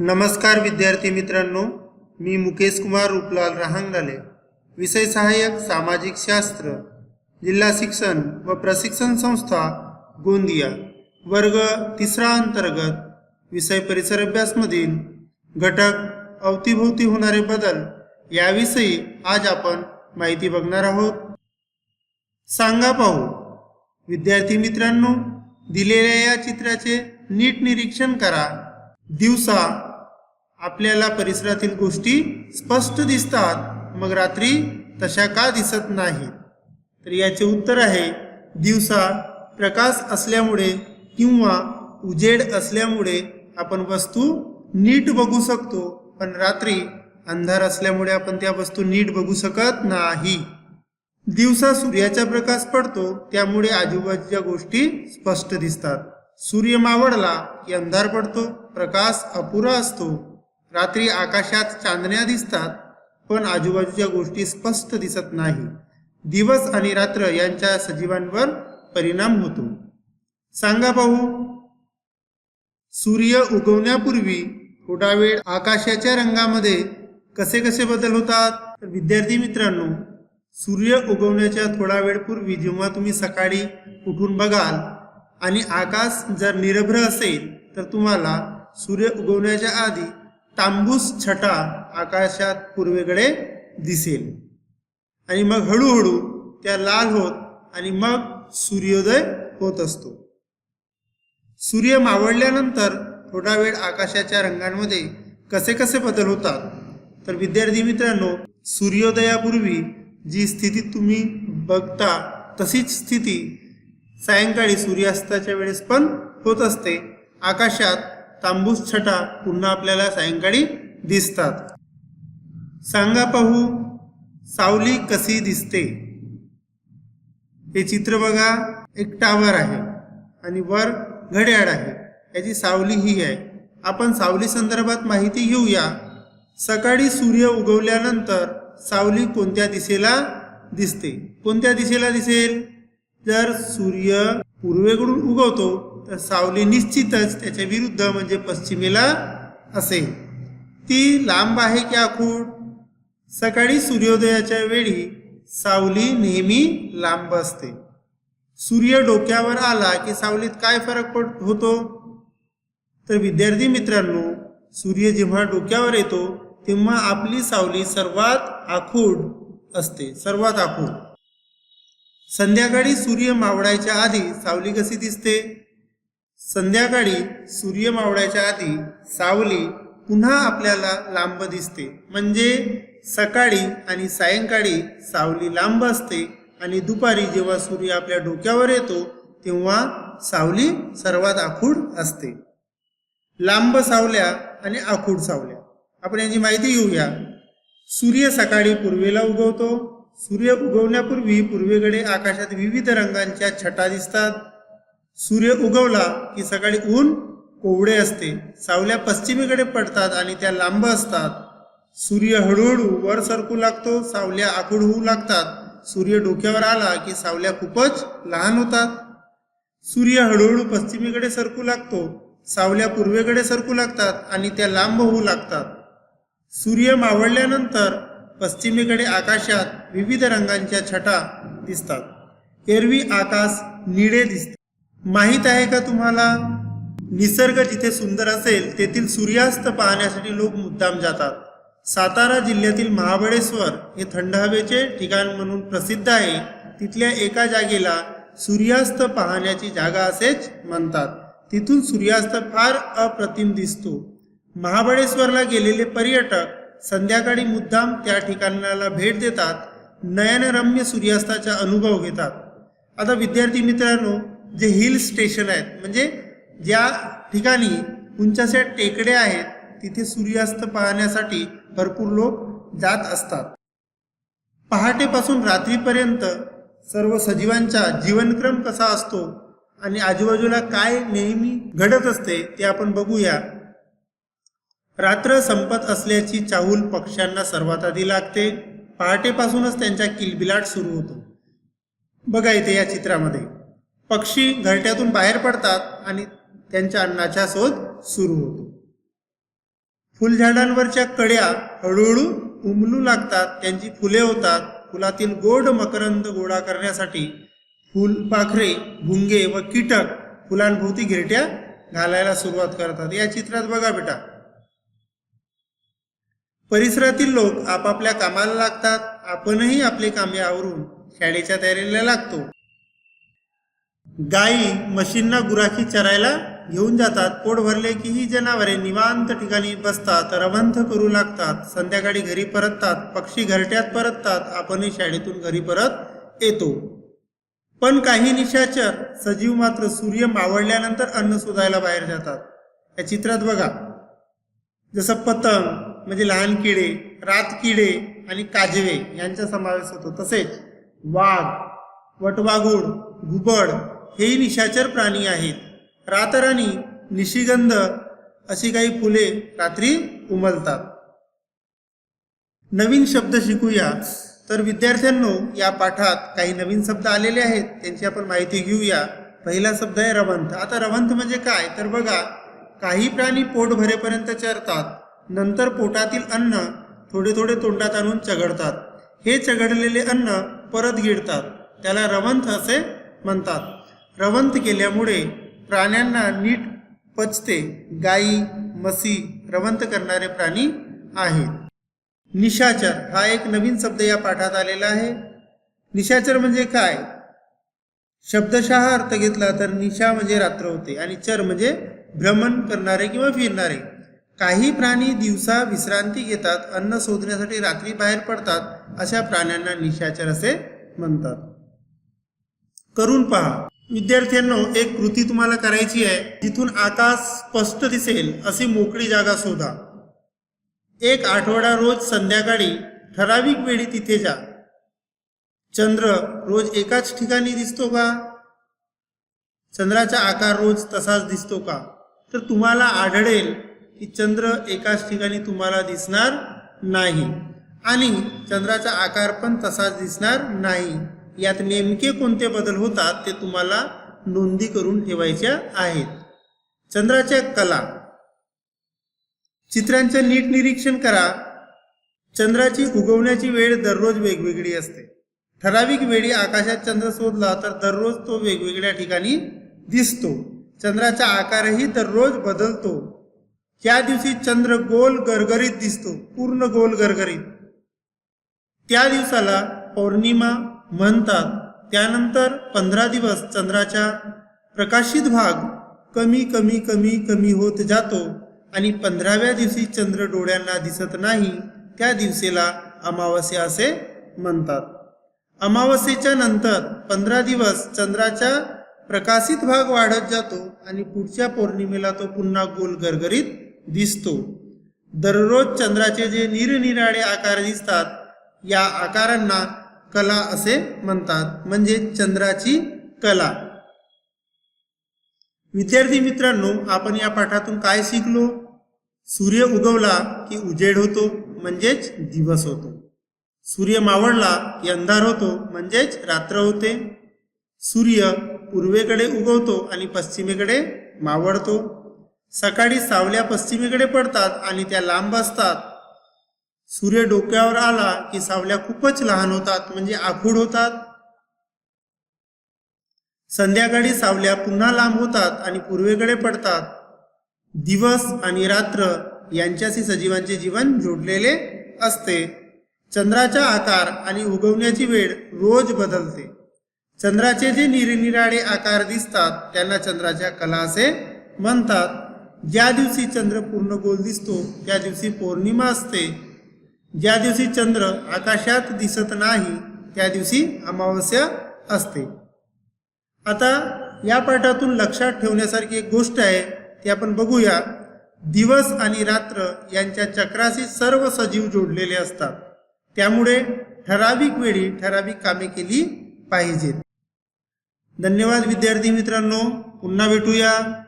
नमस्कार विद्यार्थी मित्रांनो मी मुकेश कुमार रूपलाल रहांगडाले विषय सहाय्यक सामाजिक शास्त्र जिल्हा शिक्षण व प्रशिक्षण संस्था गोंदिया वर्ग तिसरा अंतर्गत विषय परिसर अभ्यासमधील घटक अवतीभोवती होणारे बदल याविषयी आज आपण माहिती बघणार आहोत. सांगा पाहू. विद्यार्थी मित्रांनो दिलेल्या या चित्राचे नीट निरीक्षण करा. दिवसा आपल्याला परिसरातील गोष्टी स्पष्ट दिसतात मग रात्री तशा का दिसत नाहीत? तर याचे उत्तर आहे दिवसा प्रकाश असल्यामुळे किंवा उजेड असल्यामुळे आपण वस्तू नीट बघू शकतो पण रात्री अंधार असल्यामुळे आपण त्या वस्तू नीट बघू शकत नाही. दिवसा सूर्याचा प्रकाश पडतो त्यामुळे आजूबाजूच्या गोष्टी स्पष्ट दिसतात. सूर्य मावळला की अंधार पडतो प्रकाश अपुरा असतो. रात्री आकाशात चांदण्या दिसतात पण आजूबाजूच्या गोष्टी स्पष्ट दिसत नाही. दिवस आणि रात्र यांच्या सजीवांवर परिणाम होतो. सांगा पाहू सूर्य उगवण्यापूर्वी थोडा वेळ आकाशाच्या रंगामध्ये कसे कसे बदल होतात? तर विद्यार्थी मित्रांनो सूर्य उगवण्याच्या थोडा वेळ पूर्वी जेव्हा तुम्ही सकाळी उठून बघाल आणि आकाश जर निरभ्र असेल तर तुम्हाला सूर्य उगवण्याच्या आधी तांबूस छटा आकाशात पूर्वेकडे दिसेल. आणि मग हळूहळू त्या लाल होत आणि मग सूर्योदय होत असतो. सूर्य मावळल्यानंतर थोडा वेळ आकाशाच्या रंगांमध्ये कसे कसे बदल होतात? तर विद्यार्थी मित्रांनो सूर्योदयापूर्वी जी स्थिती तुम्ही बघता तशीच स्थिती सायंकाळी सूर्यास्ताच्या वेळेस पण होत असते. आकाशात तांबूस छटा पुन्हा आपल्याला सायंकाळी दिसतात. सांगा पाहू सावली कशी दिसते? हे चित्र बघा एक टावर आहे आणि वर घड्याळ आहे. याची सावली ही आहे. आपण सावली संदर्भात माहिती घेऊया. सकाळी सूर्य उगवल्यानंतर सावली कोणत्या दिशेला दिसते? कोणत्या दिशेला दिसेल? जर सूर्य पूर्वेकडून उगवतो तर सावली निश्चितच त्याच्या विरुद्ध म्हणजे पश्चिमेला असेल. ती लांब आहे की आखूड? सकाळी सूर्योदयाच्या वेळी सावली नेहमी लांब असते. सूर्य डोक्यावर आला की सावलीत काय फरक पड होतो? तर विद्यार्थी मित्रांनो सूर्य जेव्हा डोक्यावर येतो तेव्हा आपली सावली सर्वात आखूड असते सर्वात आखूड. संध्याकाळी सूर्य मावळायच्या आधी सावली कशी दिसते? संध्याकाळी सूर्य मावळ्याच्या आधी सावली पुन्हा आपल्याला लांब दिसते. म्हणजे सकाळी आणि सायंकाळी सावली लांब असते आणि दुपारी जेव्हा सूर्य आपल्या डोक्यावर येतो तेव्हा सावली सर्वात आखूड असते. लांब सावल्या आणि आखूड सावल्या. आपण याची माहिती घेऊया. सूर्य सकाळी पूर्वेला उगवतो. सूर्य उगवण्यापूर्वी पूर्वेकडे आकाशात विविध रंगांच्या छटा दिसतात. सूर्य उगवला की सकाळी ऊन कोवडे असते. सावल्या पश्चिमेकडे पडतात आणि त्या लांब असतात. सूर्य हळूहळू वर सरकू लागतो सावल्या आखूड होऊ लागतात. सूर्य डोक्यावर आला की सावल्या खूपच लहान होतात. सूर्य हळूहळू पश्चिमेकडे सरकू लागतो सावल्या पूर्वेकडे सरकू लागतात आणि त्या लांब होऊ लागतात. सूर्य मावळल्यानंतर पश्चिमेकडे आकाशात विविध रंगांच्या छटा दिसतात. एरवी आकाश निळे दिसते. माहीत आहे का तुम्हाला? निसर्ग जिथे सुंदर असेल तेथील सूर्यास्त पाहण्यासाठी लोक मुद्दाम जातात. सातारा जिल्ह्यातील महाबळेश्वर हे थंड हवेचे ठिकाण म्हणून प्रसिद्ध आहे. तिथल्या एका जागेला सूर्यास्त पाहण्याची जागा असेच म्हणतात. तिथून सूर्यास्त फार अप्रतिम दिसतो. महाबळेश्वरला गेलेले पर्यटक संध्याकाळी मुद्दाम त्या ठिकाणाला भेट देतात. नयनरम्य सूर्यास्ताचा अनुभव घेतात. आता विद्यार्थी मित्रांनो जे हिल स्टेशन आहेत म्हणजे ज्या ठिकाणी उंचाशा टेकड्या आहेत तिथे सूर्यास्त पाहण्यासाठी भरपूर लोक जात असतात. पहाटेपासून रात्रीपर्यंत सर्व सजीवांचा जीवनक्रम कसा असतो आणि आजूबाजूला काय नेहमी घडत असते ते आपण बघूया. रात्र संपत असल्याची चाहूल पक्ष्यांना सर्वात आधी लागते. पहाटेपासूनच त्यांचा किलबिलाट सुरू होतो. बघा इथे या चित्रामध्ये. पक्षी घरट्यातून बाहेर पडतात आणि त्यांच्या अन्नाचा शोध सुरू होतो. फुलझाडांवरच्या कड्या हळूहळू उमलू लागतात त्यांची फुले होतात. फुलातील गोड मकरंद गोळा करण्यासाठी फुलपाखरे भुंगे व कीटक फुलांभोवती घेरट्या घालायला सुरुवात करतात. या चित्रात बघा बेटा. परिसरातील लोक आपापल्या कामाला लागतात. आपणही आपले कामे आवरून शाळेच्या तयारीला लागतो. गायी म्हशींना गुराखी चरायला घेऊन जातात पोट भरले की ही जनावरे निवांत ठिकाणी बसतात रवंथ करू लागतात संध्याकाळी घरी परततात पक्षी घरट्यात परततात आपणही शाळेतून घरी परत येतो. पण काही निशाचर सजीव मात्र सूर्य मावळल्यानंतर अन्न शोधायला बाहेर जातात. या चित्रात बघा. जसं पतंग म्हणजे लहान किडे रातकिडे आणि काजवे यांचा समावेश होतो. तसेच वाघ वटवाघूळ घुबड हेही निशाचर प्राणी आहेत. रातराणी निशिगंध अशी काही फुले रात्री उमलतात. नवीन शब्द शिकूया. तर विद्यार्थ्यांनो या पाठात काही नवीन शब्द आलेले आहेत. त्यांची आपण माहिती घेऊया. पहिला शब्द आहे रवंथ. आता रवंथ म्हणजे काय? तर बघा काही प्राणी पोट भरेपर्यंत चरतात. नंतर पोटातील अन्न थोडे थोडे तोंडात आणून चघळतात. हे चघळलेले अन्न परत गिळतात. त्याला रवंथ असे म्हणतात. रवंथ केल्यामुळे प्राण्यांना नीट पचते गायी म्हशी रवंथ करणारे प्राणी आहेत. निशाचर हा एक नवीन शब्द या पाठात आलेला आहे. निशाचर म्हणजे काय? शब्दशः अर्थ घेतला तर निशा म्हणजे रात्र होते आणि चर म्हणजे भ्रमण करणारे किंवा फिरणारे. काही प्राणी दिवसा विश्रांती घेतात अन्न शोधण्यासाठी रात्री बाहेर पडतात अशा प्राण्यांना निशाचर असे म्हणतात. करून पहा. विद्यार्थ्यांनो एक कृती तुम्हाला करायची आहे. जिथून आकाश स्पष्ट दिसेल अशी मोकळी जागा शोधा. एक आठवडा रोज संध्याकाळी ठराविक वेळी तिथे जा. चंद्र रोज एकाच ठिकाणी दिसतो का? चंद्राचा आकार रोज तसाच दिसतो का? तर तुम्हाला आढळेल की चंद्र एकाच ठिकाणी तुम्हाला दिसणार नाही आणि चंद्राचा आकार पण तसाच दिसणार नाही. यात नेमके कोणते बदल होतात ते तुम्हाला नोंदी करून ठेवायच्या आहेत. चंद्राच्या कला. चित्रांचे नीट निरीक्षण करा. चंद्राची उगवण्याची वेळ दररोज वेगवेगळी असते. ठराविक वेळी आकाशात चंद्र शोधला तर दररोज तो वेगवेगळ्या ठिकाणी दिसतो. चंद्राचा आकारही दररोज बदलतो. त्या दिवशी चंद्र गोल गरगरीत दिसतो पूर्ण गोल गरगरीत. त्या दिवसाला पौर्णिमा म्हणतात. त्यानंतर पंधरा दिवस चंद्राचा प्रकाशित भाग कमी कमी कमी कमी होत जातो आणि पंधराव्या दिवशी चंद्र डोळ्यांना दिसत नाही त्या दिवसेला अमावस्या असे म्हणतात. अमावस्येच्या नंतर पंधरा दिवस चंद्राचा प्रकाशित भाग वाढत जातो आणि पुढच्या पौर्णिमेला तो पुन्हा गोल गरगरीत दिसतो. दररोज चंद्राचे जे निरनिराळे आकार दिसतात या आकारांना कला असे म्हणतात. म्हणजे चंद्राची कला. विद्यार्थी मित्रांनो आपण या पाठातून काय शिकलो? सूर्य उगवला की उजेड होतो म्हणजेच दिवस होतो. सूर्य मावळला की अंधार होतो म्हणजेच रात्र होते. सूर्य पूर्वेकडे उगवतो आणि पश्चिमेकडे मावळतो. सकाळी सावल्या पश्चिमेकडे पडतात आणि त्या लांब असतात. सूर्य डोक्यावर आला की सावल्या खूपच लहान होतात म्हणजे आखूड होतात. संध्याकाळी सावल्या पुन्हा लांब होतात आणि पूर्वेकडे पडतात. दिवस आणि रात्र यांच्याशी सजीवांचे जीवन जोडलेले असते. चंद्राचा आकार आणि उगवण्याची वेळ रोज बदलते. चंद्राचे जे निरनिराळे आकार दिसतात त्यांना चंद्राच्या कला असे म्हणतात. ज्या दिवशी चंद्र पूर्ण गोल दिसतो त्या दिवशी पौर्णिमा असते. ज्या दिवशी चंद्र आकाशात दिसत नाही त्या दिवशी अमावस्या असते. आता या पाठातून लक्षात ठेवण्यासारखी एक गोष्ट आहे ती आपण बघूया. दिवस आणि रात्र यांच्या चक्राशी सर्व सजीव जोडलेले असतात. त्यामुळे ठराविक वेळी ठराविक कामे केली पाहिजेत. धन्यवाद विद्यार्थी मित्रांनो. पुन्हा भेटूया.